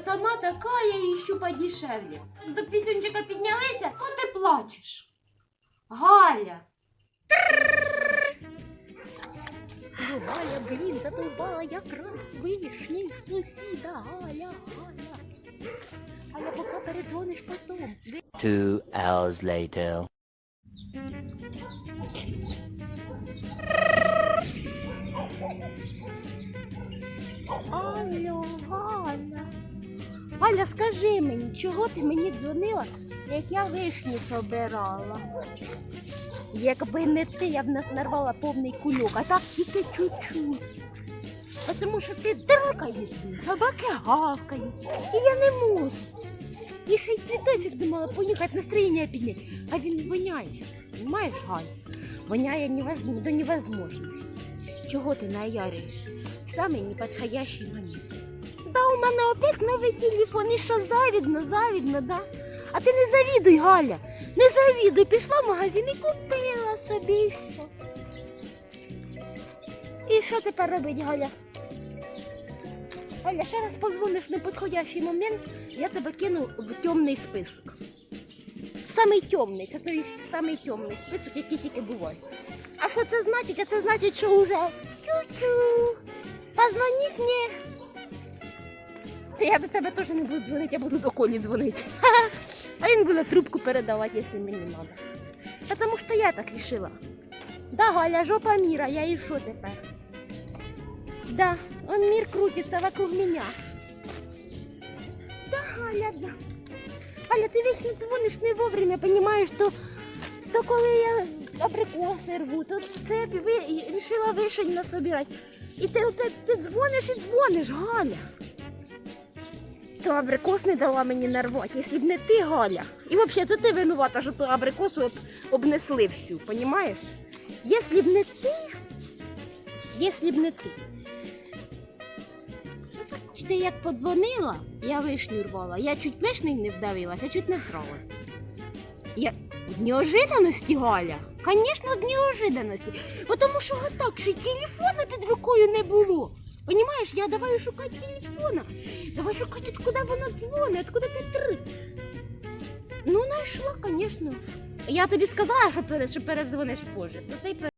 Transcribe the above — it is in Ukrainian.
сама така, я іщу подешевле. До пісюнчика піднялися, а ти плачеш. Галя. Галя, блін, задовбала якраз вишні в сусіда, Галя, Галя. Галя, поки передзвониш потом. Two hours later. Галя, скажи мені, чого ти мені дзвонила, як я вишні собирала? Якби не ти, я б нас нарвала повний кульок, а так тільки чуть-чуть. Тому що ти дракаєш, собаки гавкають, і я не можу. І ще й цвіточок думала понюхати настроєння підняти, а він воняє. Понимаєш, Галь? Воняє невоз- до невозможності. Чого ти наярюєш? Самий неподходящий момент. Да, у мене опять новий телефон, і що завідно, завідно, да? А ти не завідуй, Галя, не завідуй, пішла в магазин і купила собі все. І що тепер робить Галя? Галя, ще раз позвониш в неподходящий момент, я тебе кину в темний список. В самий темний, це то есть в самий темний список, який тільки буває. А що це значить? А це значить, що вже чу-чу. Та я до тебе теж не буду дзвонити, я буду до Колі дзвонити. А він буде трубку передавати, якщо мені треба. Потому що я так рішила. Да, Галя, жопа мира, я і що тепер? Да, он мир крутится вокруг меня. Да, Галя, да. Галя, ти вечно дзвониш не вовремя, понимаєш, то, то коли я абрикоси рву, то це ви, і вишень насобирати. І ти, ти, ти дзвониш і дзвониш, Галя. То абрикос не дала мені нарвати, якщо б не ти, Галя. І взагалі це ти винувата, що ту абрикосу об, обнесли всю, понімаєш? Якщо б не ти, якщо б не ти. Ж Ти як подзвонила, я вишню рвала, я чуть вишнею не вдавилась, я чуть не всралась. Я в неожиданності, Галя. Звісно, в неожиданності. Тому що так ще телефона під рукою не було. Понімаєш, я давай шукать телефона. Давай шукать, откуда вона дзвонить, откуда ти три. Ну, знайшла, конечно. Я тобі сказала, що, перед, що передзвониш позже, й